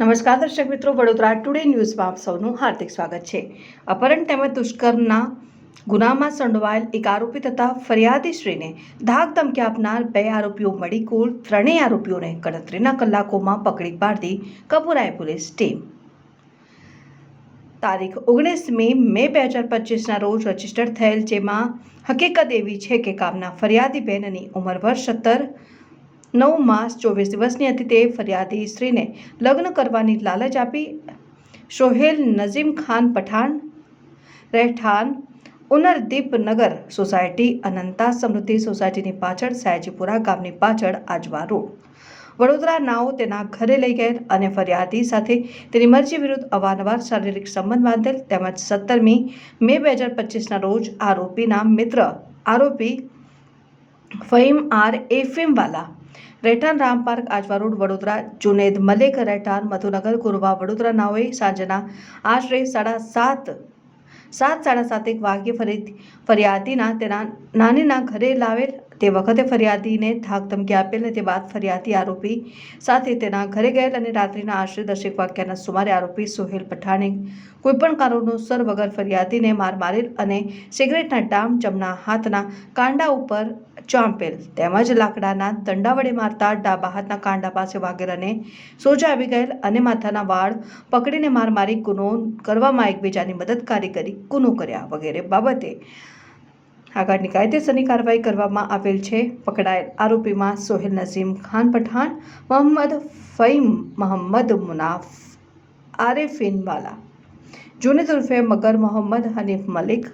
નમસ્કાર દર્શક મિત્રો, વડોદરા ટુડે ન્યૂઝમાં આપ સૌનું હાર્દિક સ્વાગત છે. અપહરણ તેમજ દુષ્કર્મના ગુનામાં સંડોવાયેલ એક આરોપી તથા ફરિયાદીશ્રીને ધાક ધમકી આપનાર બે આરોપીઓ મળી. કુલ ત્રણેય આરોપીઓને ગણતરીના કલાકોમાં પકડી પાડતી કપુરાય પોલીસ ટીમ. તારીખ ઓગણીસ મે મે બે હજાર પચીસના રોજ રજિસ્ટર થયેલ, જેમાં હકીકત એવી છે કે કામના ફરિયાદી બહેનની ઉંમર વર્ષ સત્તર નવ માસ ચોવીસ દિવસની હતી તે ફરિયાદી સ્ત્રીને લગ્ન કરવાની લાલચ આપી. સોહેલ નઝીમ ખાન પઠાણ રહેઠાણ, ઉનરદીપ નગર સોસાયટી, અનંતા સમૃદ્ધિ સોસાયટીની પાછળ, સયાજીપુરા ગામની પાછળ આજવા રોડ વડોદરા નાઓ તેના ઘરે લઈ ગયેલ અને ફરિયાદી સાથે તેની મરજી વિરુદ્ધ અવારનવાર શારીરિક સંબંધ બાંધેલ તેમજ સત્તરમી મે બે હજાર પચીસના રોજ આરોપીના મિત્ર, આરોપી ફહીમ આર એફએમવાલા રહેઠાણ રામ પાર્ક આજવા રોડ વડોદરા, જુનેદ મલેક રહેઠાણ, મધુનગર કુરવા વડોદરા નાઓએ સાંજના આશરે સાડા સાત સાત સાડા સાત એક વાગ્યે ફરી ફરિયાદીના તેના નાનીના ઘરે લાવેલ તે વખતે ફરિયાદીને ધાક ધમકી આપેલ અને તે બાદ ફરિયાદી આરોપી સાથે તેના ઘરે ગયેલ અને રાત્રિના આશરે દસેક વાગ્યાના સુમારે આરોપી સોહેલ પઠાણે કોઈપણ કારણોસર વગર ફરિયાદીને માર મારેલ અને સિગરેટના ડામ ચમના હાથના કાંડા ઉપર ચાંપેલ તેમજ લાકડાના દંડા વડે મારતા ડાબા હાથના કાંડા પાસે વાગેલ અને સોજા આવી ગયેલ અને માથાના વાળ પકડીને માર મારી ગુનો કરવામાં એકબીજાની મદદકારી કરી, ગુનો કર્યા વગેરે બાબતે આગળની કાયદેસરની કાર્યવાહી કરવામાં આવેલ છે. પકડાયેલ આરોપીમાં સોહેલ નઝીમ ખાન પઠાણ, મોહમ્મદ ફઈમ મોહમ્મદ મુનાફ આરેફિનવાલા જુનેદ ઉર્ફે મગર મોહમ્મદ હનીફ મલિક